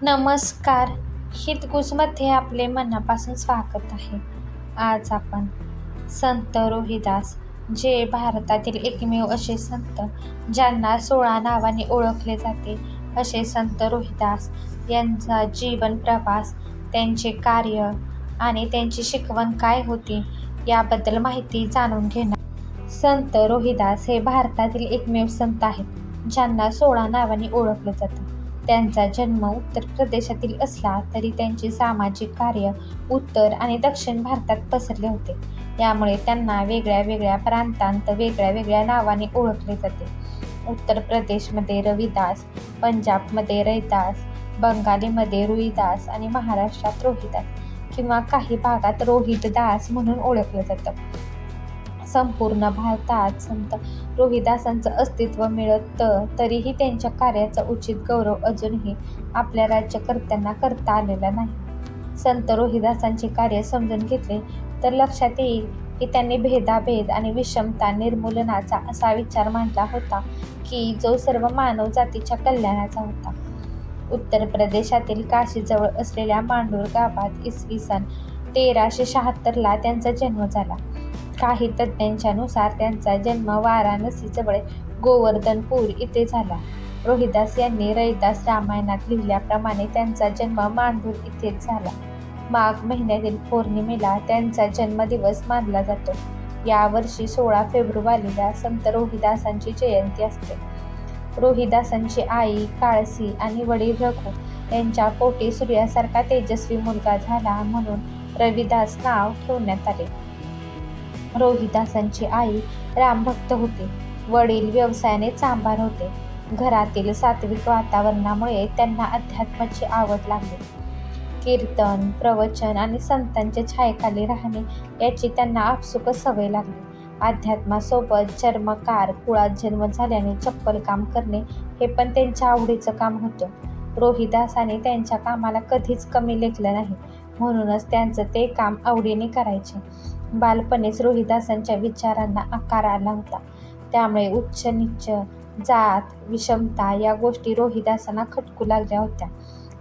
नमस्कार. हितगुजमध्ये आपले मनापासून स्वागत आहे. आज आपण संत रोहिदास जे भारतातील एकमेव असे संत ज्यांना सोळा नावाने ओळखले जाते असे संत रोहिदास यांचा जीवन प्रवास त्यांचे कार्य आणि त्यांची शिकवण काय होती याबद्दल माहिती जाणून घेणार. संत रोहिदास हे भारतातील एकमेव संत आहेत ज्यांना सोळा नावाने ओळखलं जातं. त्यांचा जन्म उत्तर प्रदेशातील असला तरी त्यांचे सामाजिक कार्य उत्तर आणि दक्षिण भारतात पसरले होते. यामुळे त्यांना वेगळ्या वेगळ्या प्रांतांत वेगळ्या वेगळ्या नावाने ओळखले जाते. उत्तर प्रदेशमध्ये रविदास पंजाबमध्ये रैदास बंगालीमध्ये रुईदास आणि महाराष्ट्रात रोहिदास किंवा काही भागात रोहितदास म्हणून ओळखलं जातं. संपूर्ण भारतात संत रोहिदासांचं अस्तित्व मिळत तरीही त्यांच्या कार्याचा उचित गौरव अजूनही आपल्या राज्यकर्त्यांना करता आलेला नाही. संत रोहिदासांचे कार्य समजून घेतले तर लक्षात येईल की त्यांनी भेदाभेद आणि विषमता निर्मूलनाचा असा विचार मांडला होता की जो सर्व मानव जातीच्या कल्याणाचा होता. उत्तर प्रदेशातील काशीजवळ असलेल्या मांडूर गावात इसवी सन तेराशे शहात्तरला त्यांचा जन्म झाला. काही तज्ज्ञांच्यानुसार त्यांचा जन्म वाराणसीजवळ गोवर्धनपूर इथे झाला. रोहिदास यांनी रैदास रामायणात लिहिल्याप्रमाणे त्यांचा जन्म मांडूर इथेच झाला. माघ महिन्यातील पौर्णिमेला त्यांचा जन्मदिवस मानला जातो. यावर्षी सोळा फेब्रुवारीला संत रोहिदासांची जयंती असते. रोहिदासांची आई काळसी आणि वडील रघु यांच्या पोटी सूर्यासारखा तेजस्वी मुलगा झाला म्हणून रविदास नाव ठेवण्यात आले. रोहिदासांची आई रामभक्त होती. वडील व्यवसायाने चांभार होते. घरातील सात्विक वातावरणामुळे त्यांना अध्यात्माची आवड लागली. कीर्तन प्रवचन आणि संतांच्या छायेखाली राहणे याची त्यांना आपसुक सवय लागली. अध्यात्मासोबत चर्मकार कुळात जन्म झाल्याने चप्पल काम करणे हे पण त्यांच्या आवडीचं काम होतं. रोहिदासाने त्यांच्या कामाला कधीच कमी लेखलं नाही. म्हणूनच त्यांचं ते काम आवडीने करायचे. बालपणीच रोहिदासांच्या विचारांना आकार आला होता. त्यामुळे उच्च नीच जात विषमता या गोष्टी रोहिदासांना खटकू लागल्या होत्या.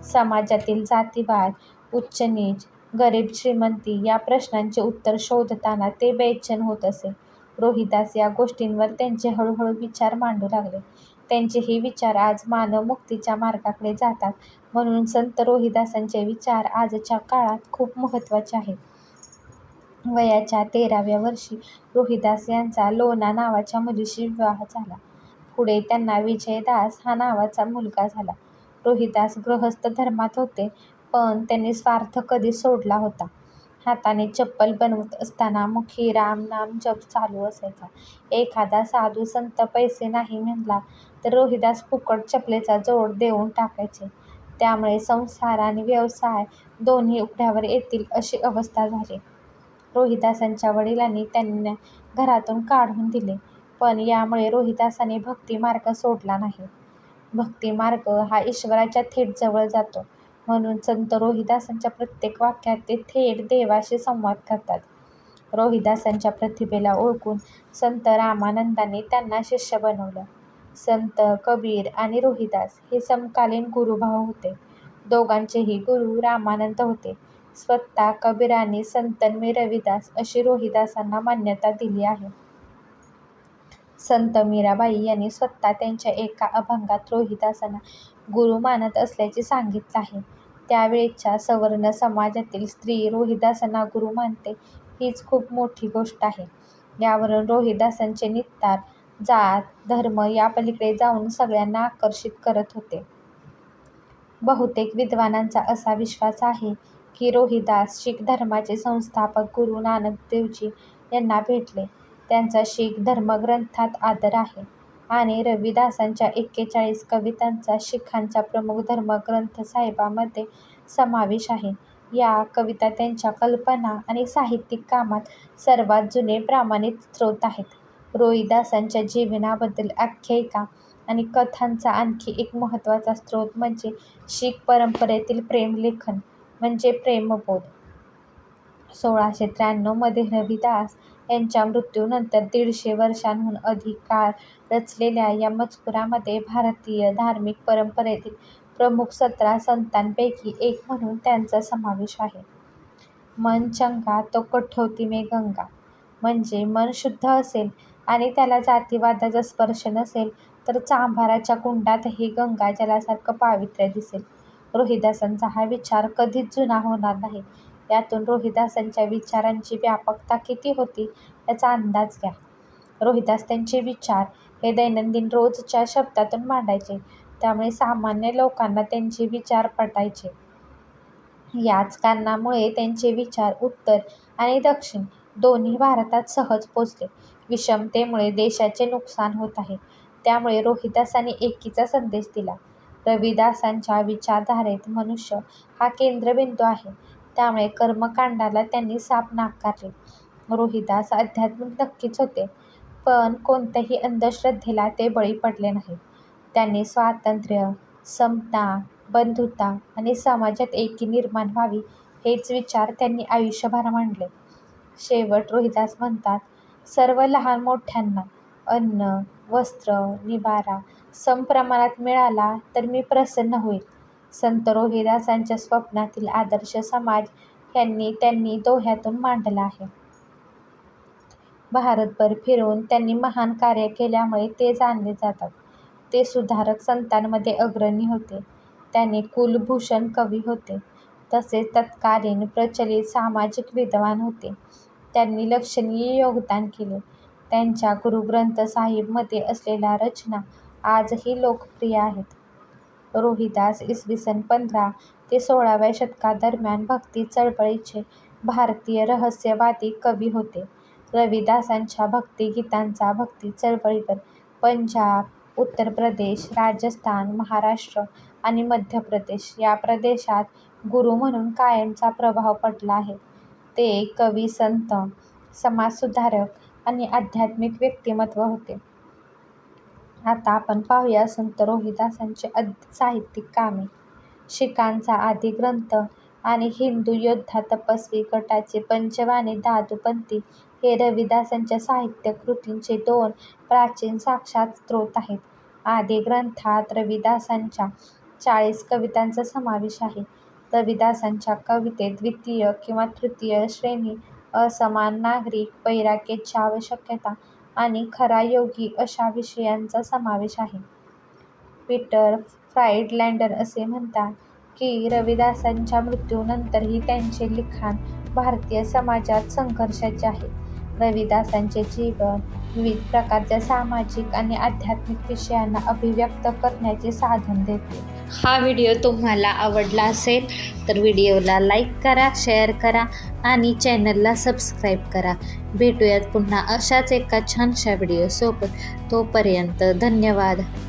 समाजातील जातीवाद उच्च नीच गरीब श्रीमंती या प्रश्नांचे उत्तर शोधताना ते बेचैन होत असे. रोहिदास या गोष्टींवर त्यांचे हळूहळू विचार मांडू लागले. त्यांचेही विचार आज मानव मुक्तीच्या मार्गाकडे जातात. म्हणून संत रोहिदासांचे विचार आजच्या काळात खूप महत्त्वाचे आहेत. वयाच्या तेराव्या वर्षी रोहिदास यांचा लोना नावाच्या मुलीशी विवाह झाला. पुढे त्यांना विजयदास हा नावाचा मुलगा झाला. रोहिदास गृहस्थ धर्मात होते पण त्यांनी स्वार्थ कधी सोडला होता? हाताने चप्पल बनवत असताना मुखी राम नाम जप चालू असायचा. एखादा साधू संत पैसे नाही म्हणला तर रोहिदास फुकट चपलेचा जोड देऊन टाकायचे. त्यामुळे संसार आणि व्यवसाय दोन्ही उघड्यावर येतील अशी अवस्था झाली. रोहिदासांच्या वडिलांनी त्यांना घरातून काढून दिले पण यामुळे रोहिदासाने भक्तिमार्ग सोडला नाही. भक्तिमार्ग हा ईश्वराच्या थेट जवळ जातो. म्हणून संत रोहिदासांच्या प्रत्येक वाक्यात ते थेट देवाशी संवाद करतात. रोहिदासांच्या प्रतिभेला ओळखून संत रामानंदांनी त्यांना शिष्य बनवलं. संत कबीर आणि रोहिदास हे समकालीन गुरुभाव होते. दोघांचेही गुरु रामानंद होते. स्वतः कबीरांनी संतन्मे रविदास अशी रोहिदासांना मान्यता दिली आहे. संत मीराबाई यांनी स्वतः त्यांच्या एका अभंगात रोहिदासांना गुरु मानत असल्याचे सांगितलं आहे. त्यावेळच्या सवर्ण समाजातील स्त्री रोहिदासांना गुरु मानते हीच खूप मोठी गोष्ट आहे. यावरून रोहिदासांचे निस्तार जात धर्म या पलीकडे जाऊन सगळ्यांना आकर्षित करत होते. बहुतेक विद्वानांचा असा विश्वास आहे की रोहिदास शीख धर्माचे संस्थापक गुरु नानक देवजी यांना भेटले. त्यांचा शीख धर्मग्रंथात आदर आहे. आणि रविदासांच्या एक्केचाळीस कवितांचा शिखांच्या प्रमुख धर्मग्रंथ साहिबामध्ये समावेश आहे. या कविता त्यांच्या कल्पना आणि साहित्यिक कामात सर्वात जुने प्रामाणिक स्रोत आहेत. रोहिदासांच्या जीवनाबद्दल आख्यायिका आणि कथांचा आणखी एक महत्त्वाचा स्रोत म्हणजे शीख परंपरेतील प्रेमलेखन म्हणजे प्रेमबोध. सोळाशे त्र्याण्णवमध्ये रविदास यांच्या मृत्यूनंतर दीडशे वर्षांहून अधिक काळ रचलेल्या या मजकुरामध्ये भारतीय धार्मिक परंपरेतील प्रमुख सतरा संतांपैकी एक म्हणून त्यांचा समावेश आहे. मन चंगा तो कठौती में गंगा म्हणजे मन शुद्ध असेल आणि त्याला जातीवादाचा स्पर्श नसेल तर चांभाराच्या कुंडातही गंगा जलासारखं पावित्र्य दिसेल. रोहिदासांचा हा विचार कधीच जुना होणार नाही. यातून रोहिदासांच्या विचारांची व्यापकता किती होती याचा अंदाज घ्या. रोहिदास त्यांचे विचार हे दैनंदिन रोजच्या शब्दातून मांडायचे त्यामुळे सामान्य लोकांना त्यांचे विचार पटायचे. याच कारणामुळे त्यांचे विचार उत्तर आणि दक्षिण दोन्ही भारतात सहज पोचले. विषमतेमुळे देशाचे नुकसान होत आहे त्यामुळे रोहिदासांनी एकीचा संदेश दिला. रविदासांच्या विचारधारेत मनुष्य हा केंद्रबिंदू आहे त्यामुळे कर्मकांडाला त्यांनी साप नाकारले. रोहिदास आध्यात्मिक नक्कीच होते पण कोणत्याही अंधश्रद्धेला ते बळी पडले नाहीत. त्यांनी स्वातंत्र्य, समता, बंधुता आणि समाजात एकी निर्माण व्हावी हेच विचार त्यांनी आयुष्यभर मांडले. शेवट रोहिदास म्हणतात, सर्व लहान मोठ्यांना अन्न, वस्त्र, निवारा समप्रमाणात मिळाला तर मी प्रसन्न होईल. संत रोहिदासांच्या स्वप्नातील आदर्श समाज त्यांनी दोह्यातून मांडला आहे. भारतभर फिरून त्यांनी महान कार्य केल्यामुळे ते जाणले जातात. ते सुधारक संतांमध्ये अग्रणी होते. त्यांनी कुलभूषण कवी होते. तसेच तत्कालीन प्रचलित सामाजिक विद्वान होते. त्यांनी लक्षणीय योगदान केले. त्यांच्या गुरुग्रंथ साहिबमध्ये असलेल्या रचना आजही लोकप्रिय आहेत. रोहिदास इसवी सन पंधरा ते सोळाव्या शतकादरम्यान भक्ती चळवळीचे भारतीय रहस्यवादी कवी होते. रविदासांच्या भक्तिगीतांचा भक्ती चळवळीवर पंजाब, उत्तर प्रदेश, राजस्थान, महाराष्ट्र आणि मध्य प्रदेश या प्रदेशात गुरू म्हणून कायमचा प्रभाव पडला आहे. ते कवी, संत, समाजसुधारक आणि आध्यात्मिक व्यक्तिमत्व होते. आता आपण पाहूया संत रोहिदासांची साहित्यिक कामे. शिकांचा आदि ग्रंथ आणि हिंदू योद्धा तपस्वी गटाचे पंचवाणी दादूपंत हे रविदासांच्या साहित्य कृतींचे दोन प्राचीन साक्षात स्रोत आहेत. आदिग्रंथात रविदासांच्या चाळीस कवितांचा समावेश आहे. रविदासांच्या कवितेत द्वितीय किंवा तृतीय श्रेणी, असमान नागरिक, वैराग्याची आवश्यकता आणि खरा योगी अशा विषयांचा समावेश आहे. पीटर फ्राईडलँडर असे म्हणतात की रविदासांच्या मृत्यूनंतरही त्यांचे लिखाण भारतीय समाजात संघर्षाचे आहे. रविदासांचे जीवन विविध प्रकारच्या सामाजिक आणि आध्यात्मिक विषयांना अभिव्यक्त करण्याचे साधन देते. हा व्हिडिओ तुम्हाला आवडला असेल तर व्हिडिओला लाईक करा, शेअर करा आणि चॅनलला सबस्क्राईब करा. भेटूयात पुन्हा अशाच एका छानशा व्हिडिओसोबत. तोपर्यंत धन्यवाद.